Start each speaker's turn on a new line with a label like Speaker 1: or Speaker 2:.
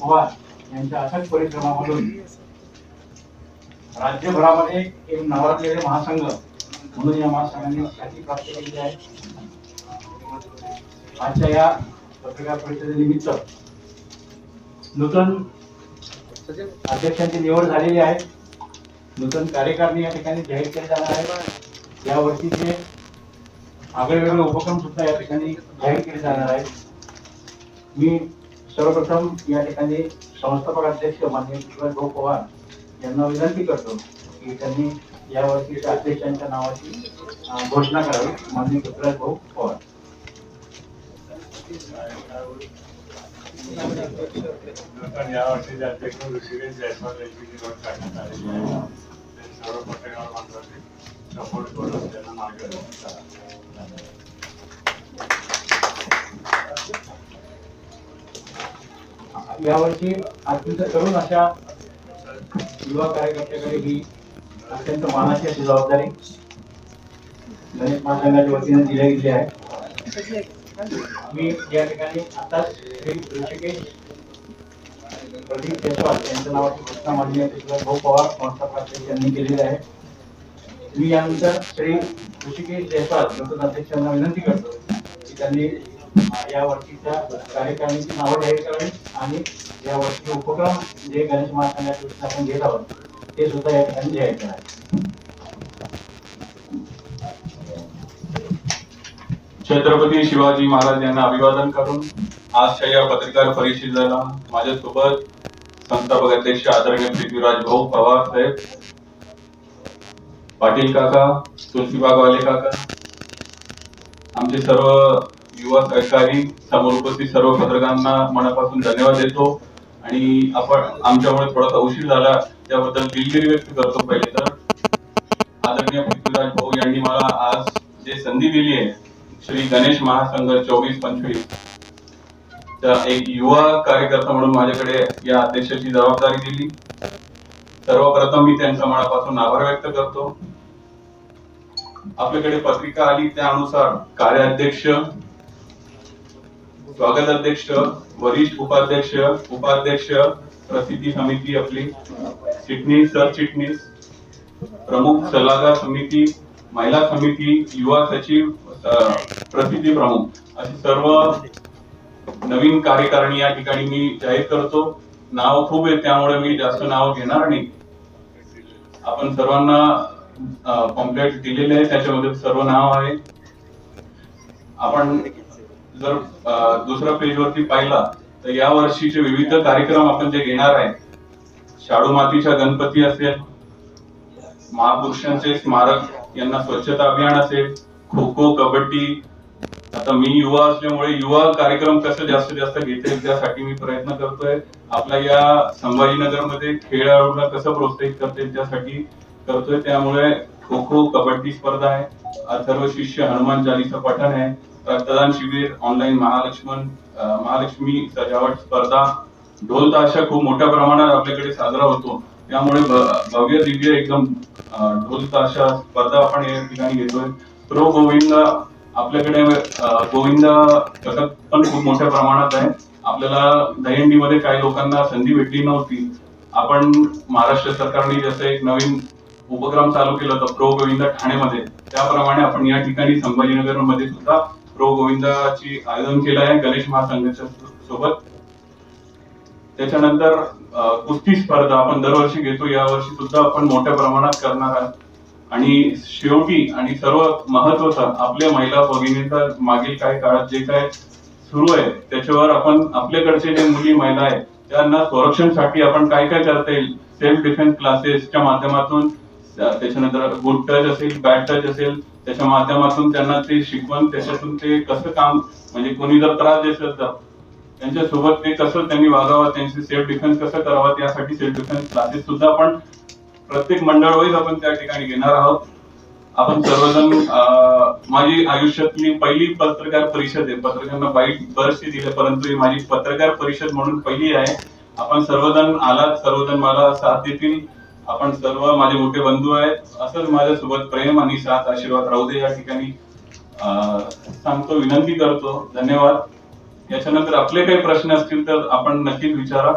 Speaker 1: पवार यांच्या अथक परिश्रमामधून राज्यभरामध्ये एक नावाजलेले महासंघ म्हणून या महासंघाने ख्याती प्राप्त केली आहे. आजच्या या पत्रकार परिषदेनिमित्त नूतन अध्यक्षांची निवड झालेली आहे. नूतन कार्यकारणी या ठिकाणी जाहीर केले जाणार आहे या वर्षीचे आगळेवेगळे उपक्रम सुद्धा या ठिकाणी जाहीर केले जाणार आहेत. मी सर्वप्रथम या ठिकाणी संस्थापक अध्यक्ष माननीय भाऊ पवार यांना विनंती करतो की त्यांनी या वर्षीच्या अध्यक्षांच्या नावाची घोषणा करावी माननीय पृथ्वीराज भाऊ पवार.
Speaker 2: नूतन या वर्षीचे अध्यक्ष ऋषिकेश जयस्वाल यांची निवड करण्यात आलेली आहे सर्व सपोर्ट करून त्यांना मार्गदर्शन करा
Speaker 1: यावर्षी अत्यंत तरुण अशा युवा कार्यकर्त्याकडे ही अत्यंत मानाची अशी जबाबदारी गणेश महासंघाच्या वतीने दिली गेली आहे. मी या ठिकाणी आताच श्री ऋषिकेश प्रदीप जयस्वाल यांच्या नावाची घोषणा माननीय पृथ्वीराज भाऊ पवार संस्था अध्यक्ष यांनी केलेली आहे. मी यानंतर श्री ऋषिकेश जयस्वाल नूतन अध्यक्षांना विनंती करतो की त्यांनी अं, या वर्षीच्या कार्यकारिणीची नावं जाहीर करावी आणि या वर्षीचे उपक्रम जे गणेश महासंघाच्या आपण घेत आहोत ते सुद्धा या ठिकाणी जाहीर करावे.
Speaker 3: छत्रपती शिवाजी महाराज यांना अभिवादन करून आजच्या या पत्रकार परिषदेला माझ्यासोबत संस्थापक अध्यक्ष आदरणीय पृथ्वीराज भाऊ पवार साहेब पाटील काका तुलसीबाग वाले काका आमचे सर्व युवा सहकारी समोर उपस्थित सर्व पत्रकारांना मनापासून धन्यवाद देतो. आणि आपण आमच्यामुळे थोडासा उशीर झाला त्याबद्दल दिलगिरी व्यक्त करतो पहिले तर. आदरणीय पृथ्वीराज भाऊ यांनी मला आज जे संधी दिली आहे श्री गणेश महासंघ चोवीस पंचवीस एक युवा कार्यकर्ता म्हणून माझ्याकडे या अध्यक्षाची जबाबदारी दिली. सर्वप्रथम मी त्यांचा मनापासून आभार व्यक्त करतो. आपल्याकडे पत्रिका आली त्यानुसार कार्याध्यक्ष स्वागत अध्यक्ष वरिष्ठ उपाध्यक्ष उपाध्यक्ष प्रसिद्धी समिती आपली चिटणीस सरचिटणीस प्रमुख सल्लागार समिती महिला समिती युवा सचिव प्रसिद्धी प्रमुख. अशी सर्व नवीन कार्यकारिणी या ठिकाणी मी जाहीर करतो. नाव खूप आहे त्यामुळे मी जास्त नाव घेणार नाही. आपण सर्वांना कॉम्प्लेट दिलेले आहे त्याच्यामध्ये सर्व नाव आहे. आपण जर दुसऱ्या पेजवरती पाहिला तर या वर्षीचे विविध कार्यक्रम आपण जे घेणार आहे शाडू मातीच्या गणपती असेल महापुरुषांचे स्मारक यांना स्वच्छता अभियान असेल खो खो कबड्डी आता मी युवा असल्यामुळे युवा कार्यक्रम कसं जास्तीत जास्त घेता येईल त्यासाठी मी प्रयत्न करतोय. आपल्या या संभाजीनगरमध्ये खेळाडूंना कसं प्रोत्साहित करता येईल त्यासाठी करतोय. त्यामुळे खो खो कबड्डी स्पर्धा आहे. अथर्व शिष्य हनुमान चालीसा पठण आहे. रक्तदान शिबिर ऑनलाईन महालक्ष्मण महालक्ष्मी सजावट स्पर्धा ढोल ताशा खूप मोठ्या प्रमाणात आपल्याकडे साजरा होतो. त्यामुळे भव्य दिव्य एकदम ढोल ताशा स्पर्धा आपण या ठिकाणी घेतोय. प्रो गोविंद आपल्याकडे गोविंद कथक पण खूप मोठ्या प्रमाणात आहे. आपल्याला दहीहंडीमध्ये काही लोकांना संधी भेटली नव्हती. आपण महाराष्ट्र सरकारने जसं एक नवीन उपक्रम चालू केला होता प्रो गोविंद ठाणेमध्ये. त्याप्रमाणे आपण या ठिकाणी संभाजीनगरमध्ये सुद्धा प्रो गोविंदाची आयोजन केलं आहे गणेश महासंघाच्या सोबत. त्याच्यानंतर कुस्ती स्पर्धा आपण दरवर्षी घेतो. या वर्षी सुद्धा आपण मोठ्या प्रमाणात करणार आहोत. आणि शेवटी आणि सर्व महत्वाचं आपल्या महिला भगिनीचा मागील काही काळात जे काय सुरू आहे त्याच्यावर आपण आपल्याकडचे जे मुली महिला आहेत त्यांना संरक्षणसाठी आपण काय काय करता येईल सेल्फ डिफेन्स क्लासेसच्या माध्यमातून त्याच्यानंतर गुड टच असेल बॅड टच असेल त्याच्या माध्यमातून त्यांना ते शिकवण त्याच्यातून ते कसं काम म्हणजे कोणी जर त्रास देत असेल तर त्यांच्यासोबत ते कसं त्यांनी वागावं त्यांचे सेल्फ डिफेन्स कसं करावं त्यासाठी सेल्फ डिफेन्स क्लासेस सुद्धा आपण प्रत्येक मंडळ वाईज आपण त्या ठिकाणी घेणार आहोत. आपण सर्वजण माझी आयुष्यातली पहिली पत्रकार परिषद आहे. पत्रकारांना बाईट बरेचसे दिले परंतु ही माझी पत्रकार परिषद म्हणून पहिली आहे. आपण सर्वजण आलात सर्वजण मला साथ देतील. आपण सर्व माझे मोठे बंधू आहेत. असंच माझ्यासोबत प्रेम आणि साथ आशीर्वाद राहू दे या ठिकाणी. अं, सांगतो विनंती करतो. धन्यवाद. याच्यानंतर आपले काही प्रश्न असतील तर आपण नक्कीच विचारा.